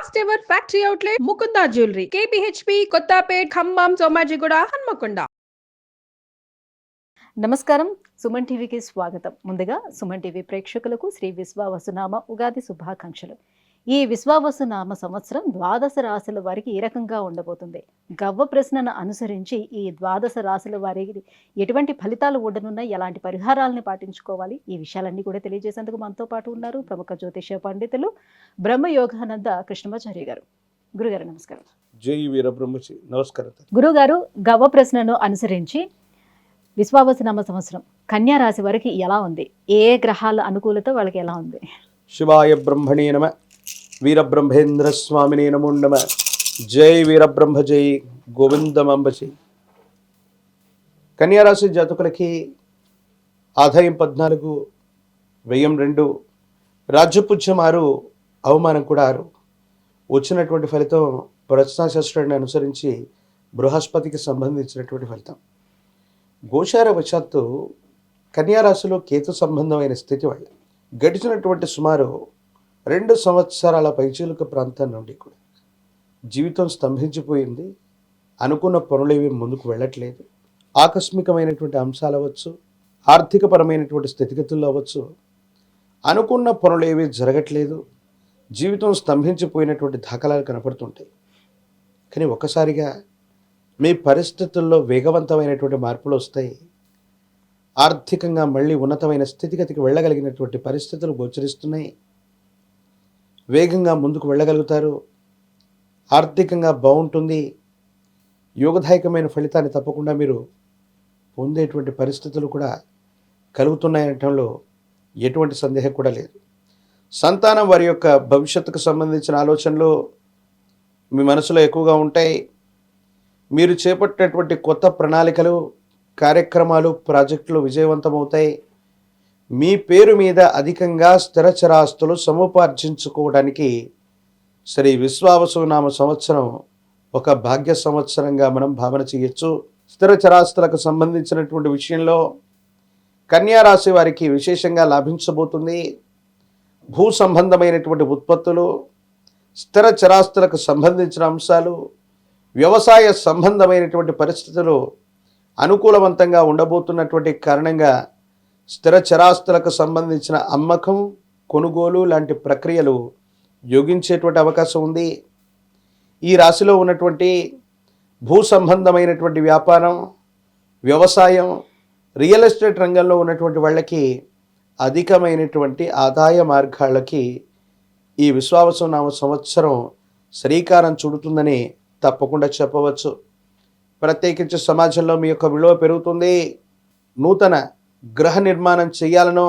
First ever factory outlet Mukunda jewellery KPHB Kothapet Khammam Somajiguda Hanamkonda నమస్కారం. సుమన్ టీవీకి స్వాగతం. ముందుగా సుమన్ టీవీ ప్రేక్షకులకు శ్రీ విశ్వావసునామ ఉగాది శుభాకాంక్షలు. ఈ విశ్వావసునామ సంవత్సరం ద్వాదశ రాశుల వారికి ఈ రకంగా ఉండబోతుంది. గవ్వ ప్రశ్నను అనుసరించి ఈ ద్వాదశ రాశుల వారికి ఎటువంటి ఫలితాలు ఉండనున్నాయి ఎలాంటి పరిహారాలను పాటించుకోవాలి? ఈ విషయాలన్నీ కూడా తెలియజేసేందుకు మనతో పాటు ఉన్నారు ప్రముఖ జ్యోతిష పండితులు బ్రహ్మయోగానంద కృష్ణమాచార్య గారు. గురుగారు నమస్కారం. జై వీరబ్రహ్మచి. నమస్కారం. గురుగారు గవ్వ ప్రశ్నను అనుసరించి విశ్వావసనామ సంవత్సరం కన్యా రాశి వారికి ఎలా ఉంది? ఏ గ్రహాల అనుకూలత వాళ్ళకి ఎలా ఉంది? శివాయ బ్రహ్మణే నమ. వీరబ్రహ్మేంద్ర స్వామిని నమో నమ. జై వీరబ్రహ్మ జై గోవిందమంబ జై కన్యారాశి జాతకులకి ఆదాయం పద్నాలుగు వ్యయం రెండు రాజ్యపుజ్యం ఆరు అవమానం కూడా ఆరు. వచ్చినటువంటి ఫలితం ప్రశ్నాశాస్త్రాన్ని అనుసరించి బృహస్పతికి సంబంధించినటువంటి ఫలితం. గోచార వశాత్తు కన్యారాశిలో కేతు సంబంధమైన స్థితి వల్ల గడిచినటువంటి సుమారు రెండు సంవత్సరాల పైచీలుక ప్రాంతం నుండి కూడా జీవితం స్తంభించిపోయింది. అనుకున్న పనులేవి ముందుకు వెళ్ళట్లేదు. ఆకస్మికమైనటువంటి అంశాలు అవ్వచ్చు ఆర్థికపరమైనటువంటి స్థితిగతులు అవ్వచ్చు అనుకున్న పనులేవి జరగట్లేదు. జీవితం స్తంభించిపోయినటువంటి దాఖలాలు కనపడుతుంటాయి. కానీ ఒక్కసారిగా మీ పరిస్థితుల్లో వేగవంతమైనటువంటి మార్పులు వస్తాయి. ఆర్థికంగా మళ్ళీ ఉన్నతమైన స్థితిగతికి వెళ్ళగలిగినటువంటి పరిస్థితులు గోచరిస్తున్నాయి. వేగంగా ముందుకు వెళ్ళగలుగుతారు. ఆర్థికంగా బాగుంటుంది. యోగదాయకమైన ఫలితాన్ని తప్పకుండా మీరు పొందేటువంటి పరిస్థితులు కూడా కలుగుతున్నాయనటంలో ఎటువంటి సందేహం కూడా లేదు. సంతానం వారి యొక్క భవిష్యత్తుకు సంబంధించిన ఆలోచనలు మీ మనసులో ఎక్కువగా ఉంటాయి. మీరు చేపట్టినటువంటి కొత్త ప్రణాళికలు కార్యక్రమాలు ప్రాజెక్టులు విజయవంతమవుతాయి. మీ పేరు మీద అధికంగా స్థిరచరాస్తులు సముపార్జించుకోవడానికి శ్రీ విశ్వావసునామ సంవత్సరం ఒక భాగ్య సంవత్సరంగా మనం భావన చేయొచ్చు. స్థిరచరాస్తులకు సంబంధించినటువంటి విషయంలో కన్యా రాశి వారికి విశేషంగా లాభించబోతుంది. భూ సంబంధమైనటువంటి ఉత్పత్తులు స్థిర చరాస్తులకు సంబంధించిన అంశాలు వ్యవసాయ సంబంధమైనటువంటి పరిస్థితులు అనుకూలవంతంగా ఉండబోతున్నటువంటి కారణంగా స్థిర చరాస్తులకు సంబంధించిన అమ్మకం కొనుగోలు లాంటి ప్రక్రియలు యోగించేటువంటి అవకాశం ఉంది. ఈ రాశిలో ఉన్నటువంటి భూ సంబంధమైనటువంటి వ్యాపారం వ్యవసాయం రియల్ ఎస్టేట్ రంగంలో ఉన్నటువంటి వాళ్ళకి అధికమైనటువంటి ఆదాయ మార్గాలకి ఈ విశ్వావసనామ సంవత్సరం శ్రీకారం చుడుతుందని తప్పకుండా చెప్పవచ్చు. ప్రత్యేకించి సమాజంలో మీ యొక్క విలువ పెరుగుతుంది. నూతన గృహ నిర్మాణం చేయాలనో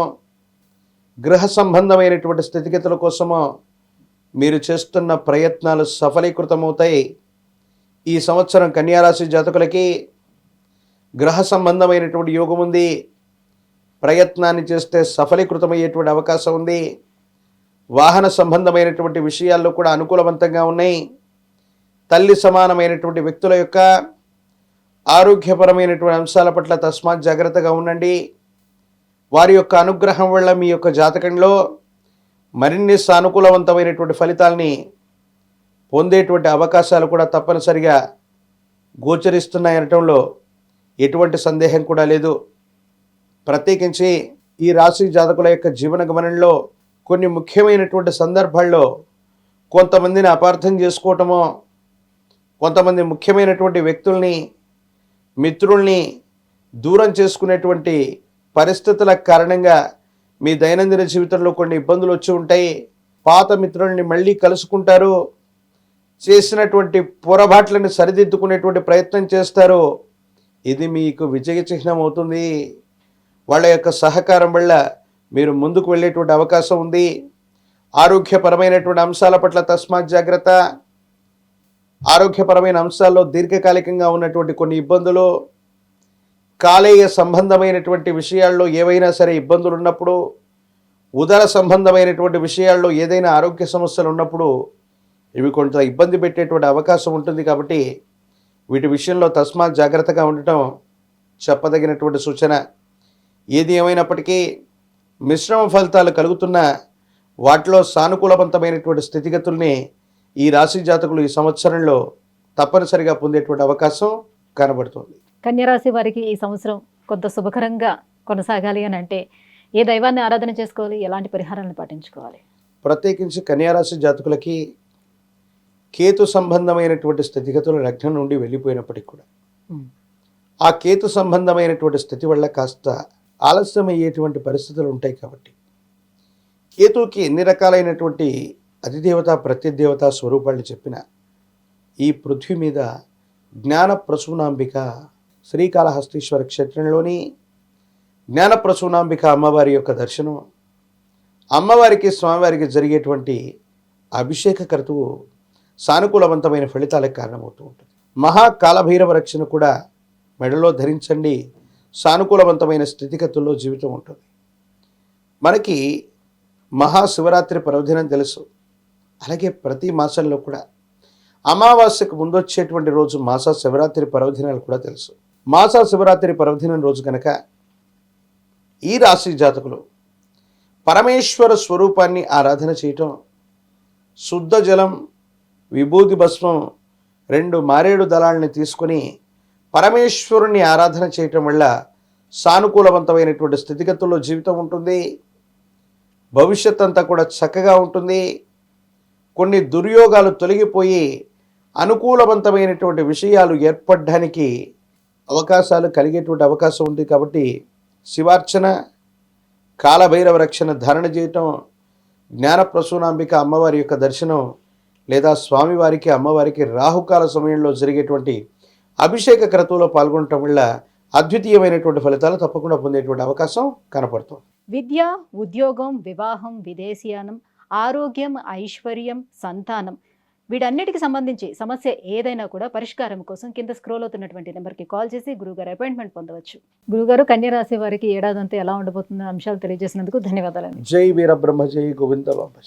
గృహ సంబంధమైనటువంటి స్థితిగతుల కోసమో మీరు చేస్తున్న ప్రయత్నాలు సఫలీకృతమవుతాయి. ఈ సంవత్సరం కన్యారాశి జాతకులకి గ్రహ సంబంధమైనటువంటి యోగం ఉంది. ప్రయత్నాన్ని చేస్తే సఫలీకృతమయ్యేటువంటి అవకాశం ఉంది. వాహన సంబంధమైనటువంటి విషయాల్లో కూడా అనుకూలవంతంగా ఉన్నాయి. తల్లి సమానమైనటువంటి వ్యక్తుల యొక్క ఆరోగ్యపరమైనటువంటి అంశాల పట్ల తస్మాత్ జాగ్రత్తగా ఉండండి. వారి యొక్క అనుగ్రహం వల్ల మీ యొక్క జాతకంలో మరిన్ని సానుకూలవంతమైనటువంటి ఫలితాల్ని పొందేటువంటి అవకాశాలు కూడా తప్పనిసరిగా గోచరిస్తున్నాయనటంలో ఎటువంటి సందేహం కూడా లేదు. ప్రత్యేకించి ఈ రాశి జాతకుల యొక్క జీవన గమనంలో కొన్ని ముఖ్యమైనటువంటి సందర్భాల్లో కొంతమందిని అపార్థం చేసుకోవటమో కొంతమంది ముఖ్యమైనటువంటి వ్యక్తుల్ని మిత్రుల్ని దూరం చేసుకునేటువంటి పరిస్థితుల కారణంగా మీ దైనందిన జీవితంలో కొన్ని ఇబ్బందులు వచ్చి ఉంటాయి. పాత మిత్రుల్ని మళ్ళీ కలుసుకుంటారు. చేసినటువంటి పొరపాట్లను సరిదిద్దుకునేటువంటి ప్రయత్నం చేస్తారు. ఇది మీకు విజయ చిహ్నం అవుతుంది. వాళ్ళ యొక్క సహకారం వల్ల మీరు ముందుకు వెళ్ళేటువంటి అవకాశం ఉంది. ఆరోగ్యపరమైనటువంటి అంశాల పట్ల తస్మాత్ జాగ్రత్త. ఆరోగ్యపరమైన అంశాల్లో దీర్ఘకాలికంగా ఉన్నటువంటి కొన్ని ఇబ్బందులు కాలేయ సంబంధమైనటువంటి విషయాల్లో ఏవైనా సరే ఇబ్బందులు ఉన్నప్పుడు ఉదర సంబంధమైనటువంటి విషయాల్లో ఏదైనా ఆరోగ్య సమస్యలు ఉన్నప్పుడు ఇవి కొంత ఇబ్బంది పెట్టేటువంటి అవకాశం ఉంటుంది కాబట్టి వీటి విషయంలో తస్మాత్ జాగ్రత్తగా ఉండటం చెప్పదగినటువంటి సూచన. ఏది ఏమైనప్పటికీ మిశ్రమ ఫలితాలు కలుగుతున్న వాటిలో సానుకూలవంతమైనటువంటి స్థితిగతుల్ని ఈ రాశి జాతకులు ఈ సంవత్సరంలో తప్పనిసరిగా పొందేటువంటి అవకాశం కనబడుతుంది. కన్యరాశి వారికి ఈ సంవత్సరం కొంత శుభకరంగా కొనసాగాలి అని అంటే ఏ దైవాన్ని ఆరాధన చేసుకోవాలి ఎలాంటి పరిహారాలను పాటించుకోవాలి ప్రత్యేకించి కన్యారాశి జాతకులకి కేతు సంబంధమైనటువంటి స్థితిగతులు లగ్నం నుండి వెళ్ళిపోయినప్పటికీ కూడా. ఆ కేతు సంబంధమైనటువంటి స్థితి వల్ల కాస్త ఆలస్యమయ్యేటువంటి పరిస్థితులు ఉంటాయి కాబట్టి కేతువుకి ఎన్ని రకాలైనటువంటి అధిదేవత ప్రత్యదేవత స్వరూపాలను చెప్పిన ఈ పృథ్వీ మీద జ్ఞాన ప్రసూనాంబిక శ్రీకాళహస్తీశ్వర క్షేత్రంలోని జ్ఞానప్రసూనాంబిక అమ్మవారి యొక్క దర్శనం అమ్మవారికి స్వామివారికి జరిగేటువంటి అభిషేక క్రతువు సానుకూలవంతమైన ఫలితాలకు కారణమవుతూ ఉంటుంది. మహాకాలభైరవ రక్షణ కూడా మెడలో ధరించండి. సానుకూలవంతమైన స్థితిగతుల్లో జీవితం ఉంటుంది. మనకి మహాశివరాత్రి పర్వదినం తెలుసు. అలాగే ప్రతి మాసంలో కూడా. అమావాస్యకు ముందు వచ్చేటువంటి రోజు మాస శివరాత్రి పర్వదినాలు కూడా తెలుసు. మాస శివరాత్రి పర్వదినం రోజు కనుక ఈ రాశి జాతకులు పరమేశ్వర స్వరూపాన్ని ఆరాధన చేయటం శుద్ధ జలం విభూతి భస్మం రెండు మారేడు దళాలని తీసుకొని పరమేశ్వరుణ్ణి ఆరాధన చేయటం వల్ల సానుకూలవంతమైనటువంటి స్థితిగతుల్లో జీవితం ఉంటుంది. భవిష్యత్ అంతా కూడా చక్కగా ఉంటుంది. కొన్ని దుర్యోగాలు తొలగిపోయి అనుకూలవంతమైనటువంటి విషయాలు ఏర్పడడానికి అవకాశాలు కలిగేటువంటి అవకాశం ఉంది కాబట్టి శివార్చన కాలభైరవ రక్షణ ధారణ చేయటం జ్ఞానప్రసూనాంబిక అమ్మవారి యొక్క దర్శనం లేదా స్వామివారికి అమ్మవారికి రాహుకాల సమయంలో జరిగేటువంటి అభిషేక క్రతువులో పాల్గొనటం వల్ల అద్వితీయమైనటువంటి ఫలితాలు తప్పకుండా పొందేటువంటి అవకాశం కనపడుతుంది. విద్య ఉద్యోగం వివాహం విదేశీయానం ఆరోగ్యం ఐశ్వర్యం సంతానం వీటన్నిటికి సంబంధించి సమస్య ఏదైనా కూడా పరిష్కారం కోసం కింద స్క్రోల్ అవుతున్నటువంటి నెంబర్కి కాల్ చేసి గురుగారు అపాయింట్మెంట్ పొందవచ్చు. గురుగారు కన్యరాశి వారికి ఏడాదంతా ఎలా ఉండబోతుందో అంశాలు తెలియజేసినందుకు ధన్యవాదాలండి. జై వీరబ్రహ్మ జై గోవింద బాబా